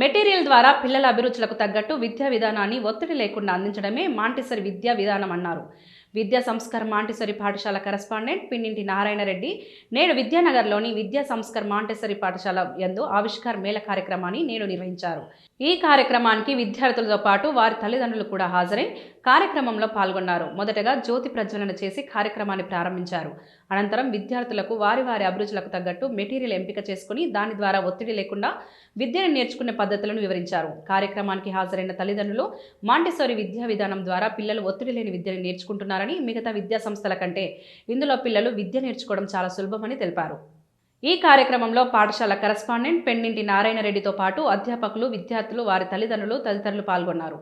Material ద్వారా పిల్లల అభిరుచులకు తగ్గట్టు విద్యా విధానాన్ని ఒత్తిడి లేకుండా అందించడమే మాంటిసరి విద్యా విధానం అన్నారు. విద్యా సంస్కర్ మాంటిసరి పాఠశాల కరస్పాండెంట్ పిన్నింటి నారాయణరెడ్డి. నేడు విద్యానగర్లోని విద్యా సంస్కర్ మాంటిసరి పాఠశాల యందు ఆవిష్కార్ మేళ కార్యక్రమాన్ని నేడు నిర్వహించారు. ఈ కార్యక్రమానికి విద్యార్థులతో పాటు వారి తల్లిదండ్రులు కూడా హాజరై కార్యక్రమంలో పాల్గొన్నారు. మొదటగా జ్యోతి ప్రజ్వలన చేసి కార్యక్రమాన్ని ప్రారంభించారు. అనంతరం విద్యార్థులకు వారి వారి అభిరుచులకు తగ్గట్టు మెటీరియల్ ఎంపిక చేసుకుని దాని ద్వారా ఒత్తిడి లేకుండా విద్యను నేర్చుకునే పద్ధతులను వివరించారు. కార్యక్రమానికి హాజరైన తల్లిదండ్రులు మాంటిసోరి విద్యా విధానం ద్వారా పిల్లలు ఒత్తిడి లేని విద్యను నేర్చుకుంటున్నారు. ఉన్నారని మిగతా విద్యా సంస్థల కంటే ఇందులో పిల్లలు విద్య నేర్చుకోవడం చాలా సులభమని తెలిపారు. ఈ కార్యక్రమంలో పాఠశాల కరస్పాండెంట్ పెన్నింటి నారాయణరెడ్డితో పాటు అధ్యాపకులు విద్యార్థులు వారి తల్లిదండ్రులు తదితరులు పాల్గొన్నారు.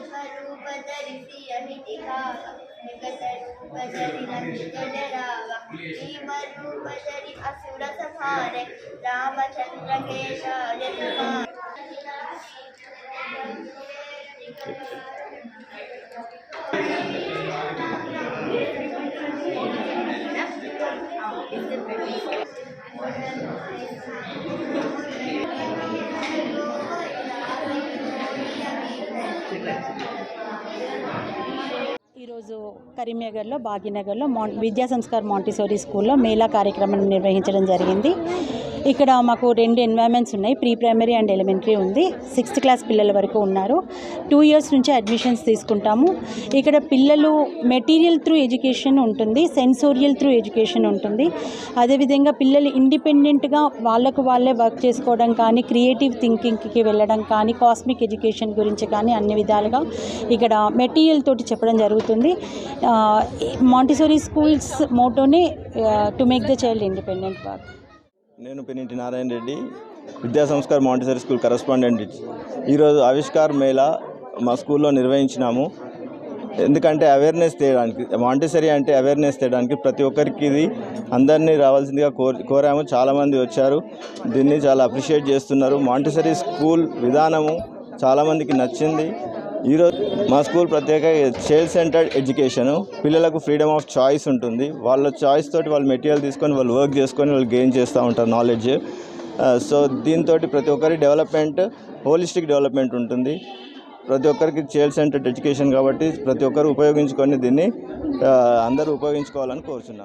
ಸ್ವರೂಪ ಧರಿಸಿ ಅಹಿತಿಹಾವ ನಿಕಟ ರೂಪ ಧರಿ ನಡರಾವ ಭೀಮ ರೂಪ ಧರಿ ಅಸುರ ಸಂಹಾರೆ ರಾಮಚಂದ್ರ ಕೇಶ ಜಗಮಾರ Thank you. ఈరోజు కరీంనగర్లో భాగ్యనగర్లో మా విద్యా సంస్కార్ మాంటిసోరీ స్కూల్లో మేళా కార్యక్రమం నిర్వహించడం జరిగింది. ఇక్కడ మాకు రెండు ఎన్వైర్మెంట్స్ ఉన్నాయి. ప్రీ ప్రైమరీ అండ్ ఎలిమెంటరీ ఉంది. సిక్స్త్ క్లాస్ పిల్లల వరకు ఉన్నారు. టూ ఇయర్స్ నుంచి అడ్మిషన్స్ తీసుకుంటాము. ఇక్కడ పిల్లలు మెటీరియల్ త్రూ ఎడ్యుకేషన్ ఉంటుంది. సెన్సోరియల్ త్రూ ఎడ్యుకేషన్ ఉంటుంది. అదేవిధంగా పిల్లలు ఇండిపెండెంట్గా వాళ్ళకు వాళ్ళే వర్క్ చేసుకోవడం కానీ క్రియేటివ్ థింకింగ్కి వెళ్ళడం కానీ కాస్మిక్ ఎడ్యుకేషన్ గురించి కానీ అన్ని విధాలుగా ఇక్కడ మెటీరియల్ తోటి చెప్పడం జరుగుతుంది. Montessori schools మోటోనే to make the child independent work నేను పెనింటి నారాయణ రెడ్డి విద్యా సంస్కార్ మాంటిసరీ స్కూల్ కరస్పాండెంట్ ఈరోజు ఆవిష్కార్ మేళా మా స్కూల్లో నిర్వహించినాము. ఎందుకంటే అవేర్నెస్ తేయడానికి మాంటిసరీ అంటే అవేర్నెస్ తేయడానికి ప్రతి ఒక్కరికి ఇది అందరినీ రావాల్సిందిగా కోర్ కోరాము. చాలామంది వచ్చారు. దీన్ని చాలా అప్రిషియేట్ చేస్తున్నారు. మాంటిసరీ స్కూల్ విధానము చాలామందికి నచ్చింది. ఈరోజు మా స్కూల్ ప్రత్యేక చైల్డ్ సెంటర్డ్ ఎడ్యుకేషన్. పిల్లలకు ఫ్రీడమ్ ఆఫ్ చాయిస్ ఉంటుంది. వాళ్ళ చాయిస్ తోటి వాళ్ళు మెటీరియల్ తీసుకొని వాళ్ళు వర్క్ చేసుకొని వాళ్ళు గెయిన్ చేస్తూ ఉంటారు నాలెడ్జ్. సో దీంతో ప్రతి ఒక్కరి డెవలప్మెంట్ హోలిస్టిక్ డెవలప్మెంట్ ఉంటుంది. ప్రతి ఒక్కరికి చైల్డ్ సెంటర్డ్ ఎడ్యుకేషన్ కాబట్టి ప్రతి ఒక్కరు ఉపయోగించుకొని దీన్ని అందరూ ఉపయోగించుకోవాలని కోరుచున్నాను